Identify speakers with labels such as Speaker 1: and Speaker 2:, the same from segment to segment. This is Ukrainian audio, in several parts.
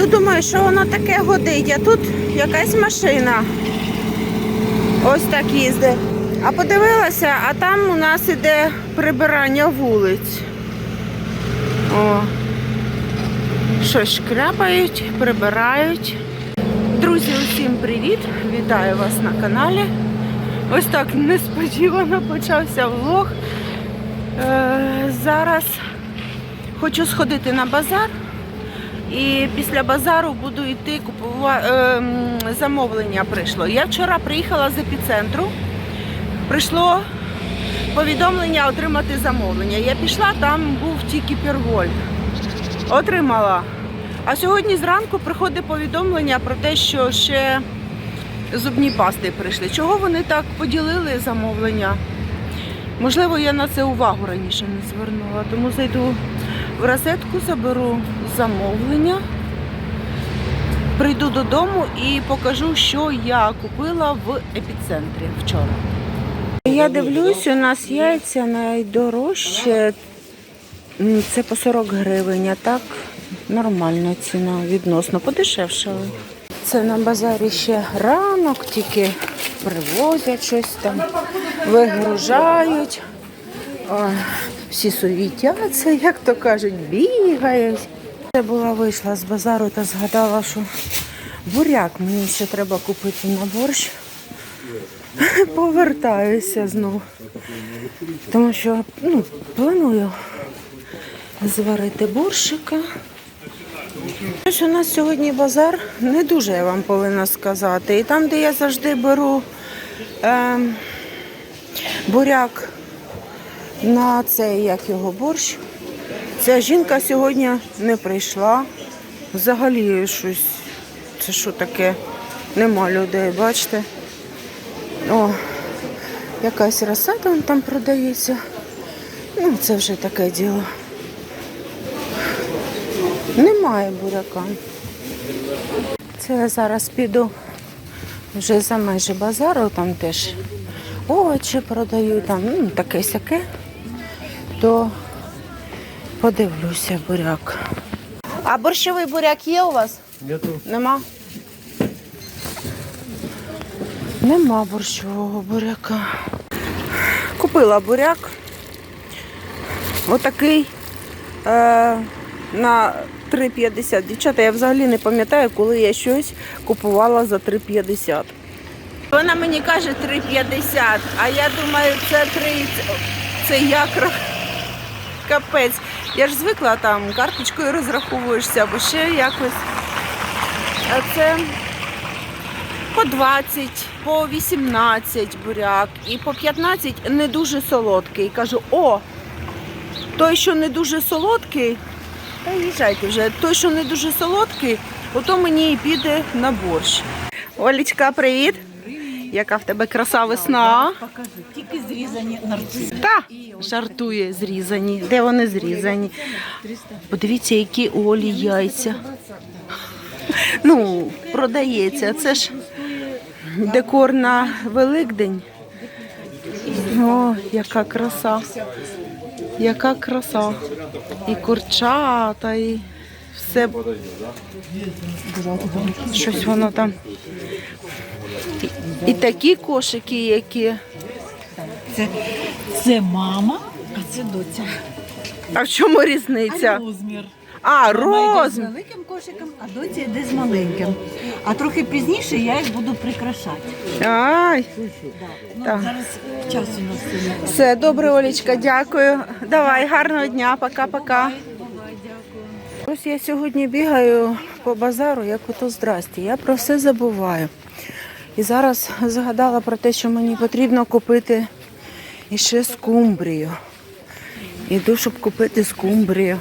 Speaker 1: Йду, думаю, що воно таке годить, а тут якась машина. Ось так їздить. А подивилася, а там у нас іде прибирання вулиць. О. Щось шкряпають, прибирають. Друзі, усім привіт! Вітаю вас на каналі. Ось так несподівано почався влог. Е, зараз хочу сходити на базар. І після базару буду йти купувати замовлення прийшло. Я вчора приїхала з епіцентру. Прийшло повідомлення отримати замовлення. Я пішла, там був тільки пірголь. Отримала. А сьогодні зранку приходить повідомлення про те, що ще зубні пасти прийшли. Чого вони так поділили замовлення? Можливо, я на це увагу раніше не звернула, тому зайду в розетку, заберу замовлення, прийду додому і покажу, що я купила в епіцентрі вчора. Я дивлюсь, у нас яйця найдорожче. Це по 40 гривень, а так нормальна ціна відносно, подешевшали. Це на базарі ще ранок, тільки привозять щось там, вигружають. Ой, всі суетяться, як то кажуть, бігають. Я була вийшла з базару та згадала, що буряк мені ще треба купити на борщ. Повертаюся знову. Тому що ну, планую зварити борщика. Ось у нас сьогодні базар не дуже, я вам повинна сказати. І там, де я завжди беру е, буряк на цей, як його борщ, ця жінка сьогодні не прийшла. Взагалі щось, це що таке? Нема людей, бачите? О, якась розсада там продається. Ну, це вже таке діло. Немає буряка. Це я зараз піду вже за межі базару, там теж овочі продають, там ну, таке сяке, то подивлюся буряк. А борщовий буряк є у вас?
Speaker 2: Нету.
Speaker 1: Нема? Нема борщового буряка. Купила буряк. Отакий е, на 3,50. Дівчата, я взагалі не пам'ятаю, коли я щось купувала за 3,50. Вона мені каже 3,50, а я думаю, це 3, це як ра- капець. Я ж звикла там карточкою розраховуєшся або ще якось. А це по 20, по 18 буряк і по 15 не дуже солодкий. Кажу, о, той, що не дуже солодкий, та їжджайте вже, той, що не дуже солодкий, ото мені і піде на борщ. Олічка, привіт. Яка в тебе краса весна?
Speaker 3: Покажи, тільки зрізані нарциси.
Speaker 1: Та жартує, зрізані. Де вони зрізані? Подивіться, які у Олі яйця. Ну, продається. Це ж декор на Великдень. О, яка краса. Яка краса. І курчата, і все. Щось воно там. І, такі кошики, які.
Speaker 3: Це, це мама, а це доця.
Speaker 1: А в чому
Speaker 3: А
Speaker 1: різниця?
Speaker 3: розмір.
Speaker 1: А,
Speaker 3: Мама йде з великим кошиком, а доця йде з маленьким. А трохи пізніше я їх буду прикрашати.
Speaker 1: Ай,
Speaker 3: Ну,
Speaker 1: Так.
Speaker 3: Зараз час у нас сьогодні.
Speaker 1: все добре, Олечка, дякую. Давай, гарного дня, пока-пока. Ось я сьогодні бігаю по базару, як ото здрасті. Я про все забуваю. І зараз згадала про те, що мені потрібно купити іще скумбрію. Іду, щоб купити скумбрію.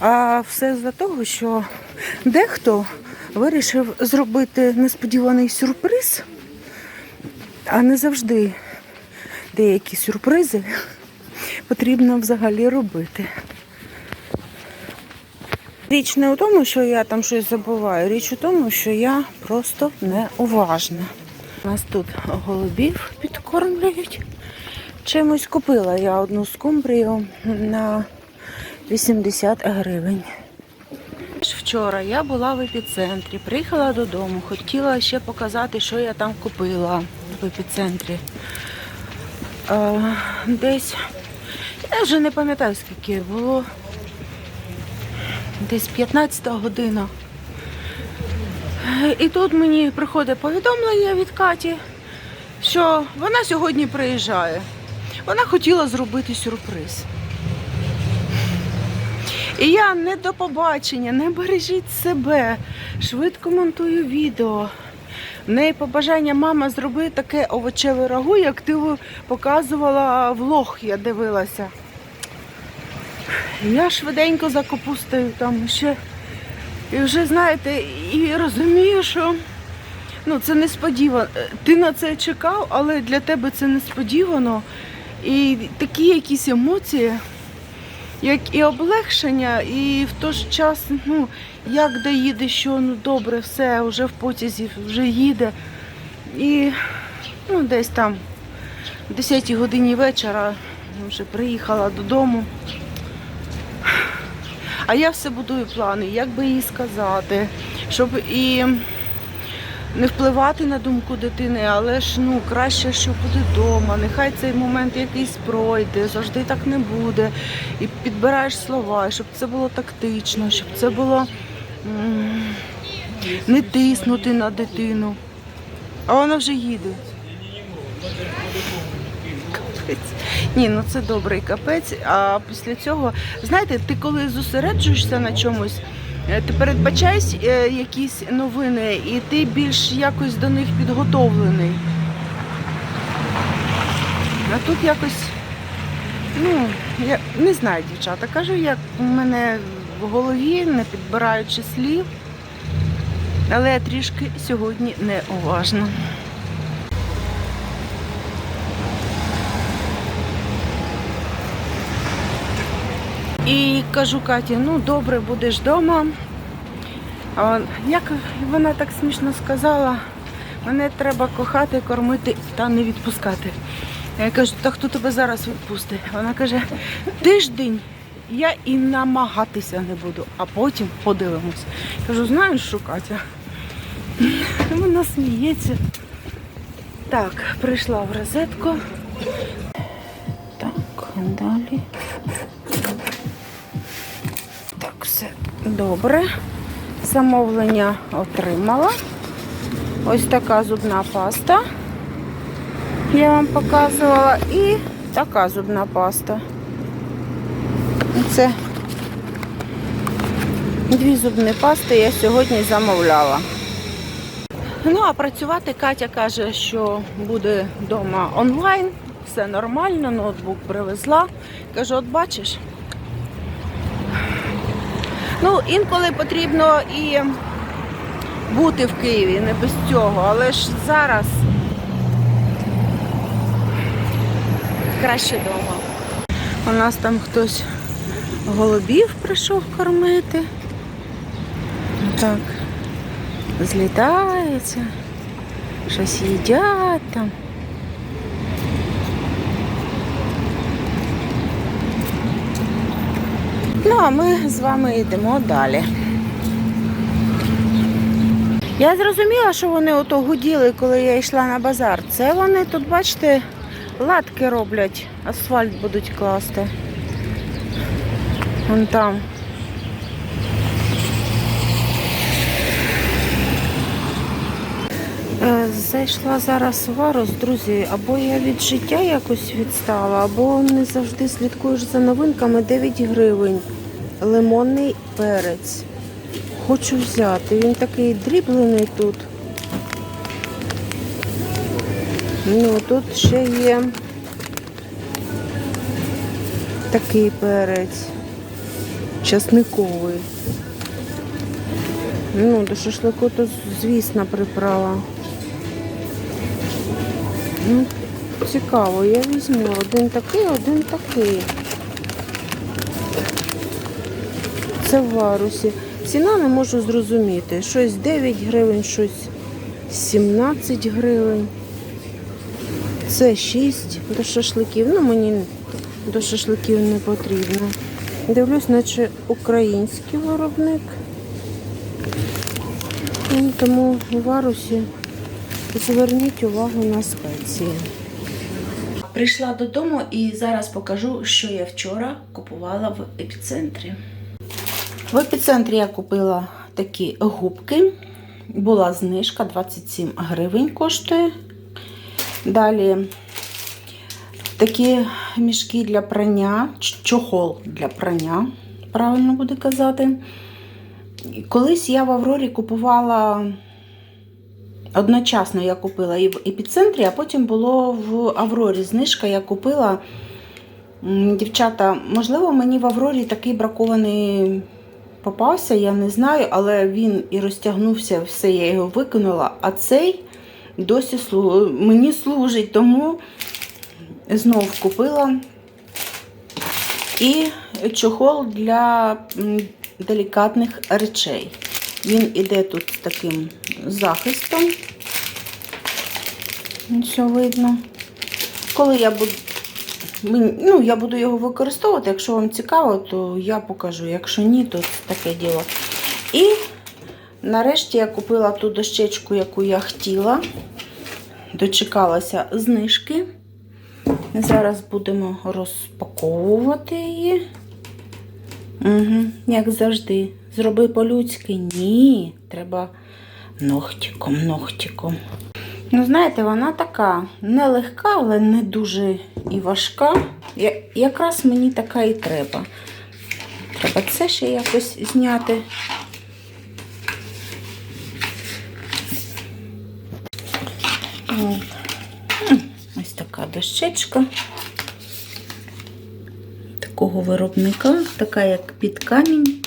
Speaker 1: А все з-за того, що дехто вирішив зробити несподіваний сюрприз, а не завжди деякі сюрпризи потрібно взагалі робити. Річ не у тому, що я там щось забуваю, річ у тому, що я просто неуважна. У нас тут голубів підкормлюють. Чимось купила я одну скумбрію на 80 гривень. Вчора я була в епіцентрі, приїхала додому, хотіла ще показати, що я там купила в епіцентрі. Е, десь, я вже не пам'ятаю скільки було. Десь 15 година. І тут мені приходить повідомлення від Каті, що вона сьогодні приїжджає. Вона хотіла зробити сюрприз. І я не до побачення, не бережіть себе. Швидко монтую відео. В неї побажання мама зроби таке овочеве рагу, як ти показувала влог, я дивилася. Я швиденько за капустою там ще. І вже знаєте, і розумію, що ну, це несподівано. Ти на це чекав, але для тебе це несподівано. І такі якісь емоції як і облегшення, і в той ж час, ну, як де їде, що ну добре, все, вже в потязі, вже їде. І ну, десь там в 10 годині вечора вже приїхала додому. А я все будую плани, як би їй сказати, щоб і не впливати на думку дитини, але ж ну краще, що буде вдома. Нехай цей момент якийсь пройде, завжди так не буде. І підбираєш слова, щоб це було тактично, щоб це було не тиснути на дитину. А вона вже їде. Капець. Ні, ну це добрий капець. А після цього, знаєте, ти коли зосереджуєшся на чомусь, е, ти передбачаєш е, якісь новини, і ти більш якось до них підготовлений. А тут якось, ну, я не знаю, дівчата, кажу, як у мене в голові, не підбираючи слів, але я трішки сьогодні неуважна. І кажу Каті, ну добре, будеш вдома. Як вона так смішно сказала, мене треба кохати, кормити та не відпускати. Я кажу, та хто тебе зараз відпустить? Вона каже, тиждень я і намагатися не буду, а потім подивимось. Кажу, знаєш що, Катя? Вона сміється. Так, прийшла в розетку. Так, далі. Все добре. Замовлення отримала. Ось така зубна паста. Я вам показувала. І така зубна паста. Це дві зубні пасти я сьогодні замовляла. Ну, а працювати Катя каже, що буде вдома онлайн, все нормально, ноутбук привезла. Кажу, от бачиш. Ну, інколи потрібно і бути в Києві, не без цього, але ж зараз краще вдома. У нас там хтось голубів прийшов кормити. Так, злітається, щось їдять там. А ми з вами йдемо далі. Я зрозуміла, що вони ото гуділи, коли я йшла на базар. Це вони тут, бачите, латки роблять, асфальт будуть класти. Вон там. Е, Зайшла зараз в Варус, друзі, або я від життя якось відстала, або не завжди слідкуєш за новинками 9 гривень. Лимонний перець. Хочу взяти. Він такий дріблений тут. Ну, тут ще є такий перець. Часниковий. Ну, до шашлику то звісна приправа. Ну, цікаво, я візьму один такий, один такий. Це в варусі. Ціна не можу зрозуміти. Щось 9 гривень, щось 17 гривень. Це 6 до шашликів. Ну, мені до шашликів не потрібно. Дивлюсь, наче український виробник. Ну, Тому у варусі зверніть увагу на спеції. Прийшла додому і зараз покажу, що я вчора купувала в епіцентрі. В епіцентрі я купила такі губки. Була знижка 27 гривень коштує. Далі такі мішки для прання, чохол для прання, правильно буде казати. Колись я в Аврорі купувала одночасно я купила і в епіцентрі, а потім було в Аврорі знижка. Я купила. Дівчата, можливо, мені в Аврорі такий бракований попався, я не знаю, але він і розтягнувся, все, я його викинула. А цей досі слу- мені служить, тому знов купила. І чохол для делікатних речей. Він іде тут з таким захистом. Все видно. Коли я буду, ну, я буду його використовувати, якщо вам цікаво, то я покажу. Якщо ні, то таке діло. І нарешті я купила ту дощечку, яку я хотіла. Дочекалася знижки. Зараз будемо розпаковувати її. Угу, як завжди. Зроби по-людськи. Ні. Треба ногтиком, ногтиком. Ну, знаєте, вона така нелегка, але не дуже і важка. Я, якраз мені така і треба. Треба це ще якось зняти. Ось така дощечка такого виробника, така як під камінь.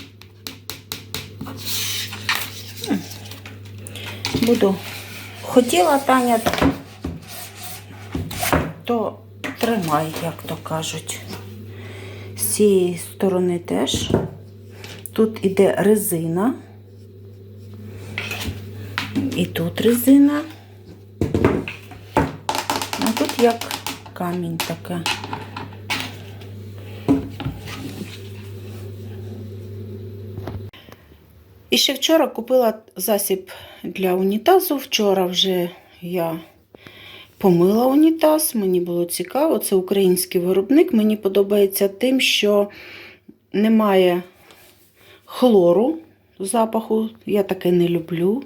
Speaker 1: Буду хотіла Таня, то тримай, як то кажуть. З цієї сторони теж. Тут іде резина. І тут резина. А тут як камінь таке. І ще вчора купила засіб для унітазу. Вчора вже я помила унітаз, мені було цікаво. Це український виробник. Мені подобається тим, що немає хлору запаху. Я таке не люблю.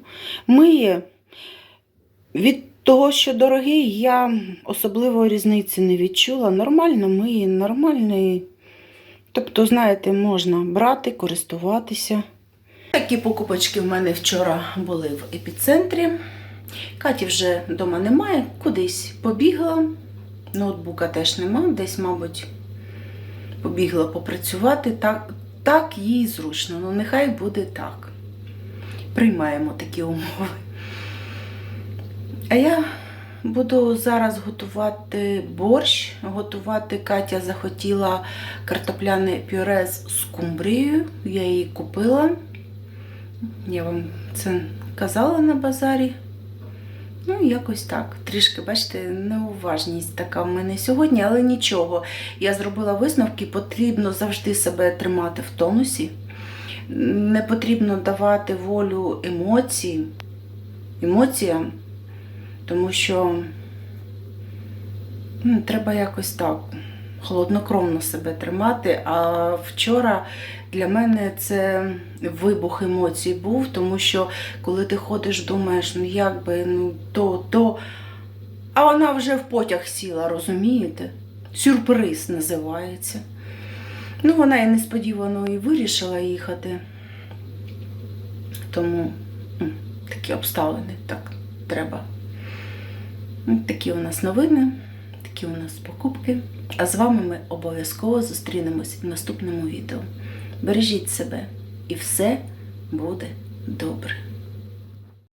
Speaker 1: Миє від того, що дорогий, я особливо різниці не відчула. Нормально миє, нормальний. Тобто, знаєте, можна брати, користуватися. Такі покупочки в мене вчора були в епіцентрі. Каті вже вдома немає, кудись побігла. Ноутбука теж нема, десь, мабуть, побігла попрацювати. Так, так їй зручно. Ну, нехай буде так. Приймаємо такі умови. А я буду зараз готувати борщ. Готувати Катя захотіла картопляне пюре з скумбрією. Я її купила. Я вам це казала на базарі. Ну, якось так. Трішки, бачите, неуважність така в мене сьогодні, але нічого. Я зробила висновки, потрібно завжди себе тримати в тонусі. Не потрібно давати волю емоцій, емоціям, тому що ну, треба якось так холоднокровно себе тримати. А вчора для мене це вибух емоцій був, тому що коли ти ходиш, думаєш, ну як би, ну то, то. А вона вже в потяг сіла, розумієте? Сюрприз називається. Ну, вона і несподівано і вирішила їхати. Тому такі обставини так треба. Такі у нас новини, такі у нас покупки. А з вами ми обов'язково зустрінемось в наступному відео. Бережіть себе, і все буде добре.